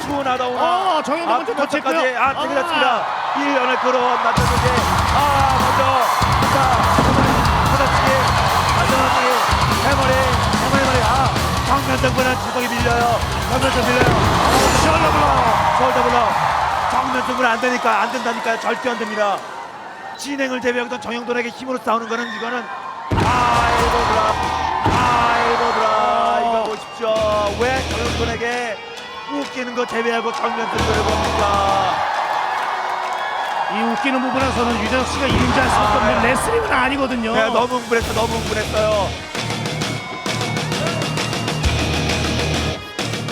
자 오늘 어, 정현도 먼저 터치했고요. 까지 아, 되게 아. 좋습니다. 1연을 끌어온 나타나게 아 먼저 자 받아치기 받아치기 해머리 해머리 머리 아 정면 등분은 주석이 밀려요. 정면 등 밀려요. 숄더 블러 숄더 블러 정면 등분 안 되니까 안 된다니까 절대 안 됩니다. 진행을 제외하고도 정영돈에게 힘으로 싸우는 거는 이거는 아이고들아 아이고들아 이거 보십시오 왜 정영돈에게 웃기는 거 제외하고 정면 등분을 봅니까 이 웃기는 부분에서는 유재석 씨가 수밖에 아, 없는 네. 레슬링은 아니거든요. 네, 너무 흥분했어 너무 흥분했어요.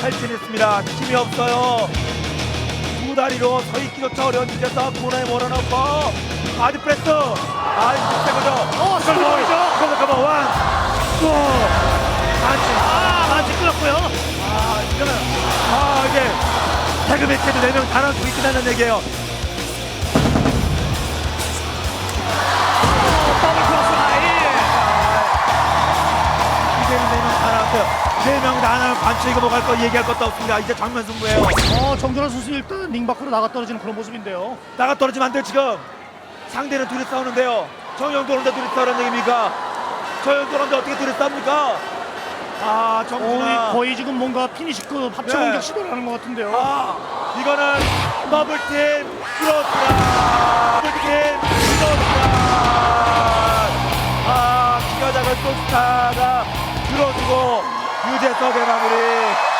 탈진했습니다. 힘이 없어요. 두 다리로 서 있기조차 어려운 위치에서 코너에 몰아넣고 바디 프레스. 아 진짜 그죠? 어, 스피드죠. 그거 그거 원 투. 반치 아, 많이 끌었고요. 아 이거는 아 이게 태그 매치도 네명 다 나오고 끝나는 얘기예요 어, 더블 크로스 라인. 이제는 네명 다 나왔어요 네명 다 나면 반치 이거 뭐갈 거 얘기할 것도 없습니다 이제 정면 승부예요 어, 정준하 선수 일단 링 밖으로 나가 떨어지는 그런 모습인데요. 나가 떨어지면 안 돼요 지금 상대는 둘이 싸우는데요 정영도 오는데 둘이 싸우는 얘기입니까 정영도 오는데 어떻게 둘이 싸웁니까 아 어, 정준아 거의 지금 뭔가 피니시크 합체 네. 공격 시도를 하는 것 같은데요. 아 이거는 더블팀 크로스라 더블팀 크로스라 아 기가 작은 소스타가 들어주고 유재석의 마무리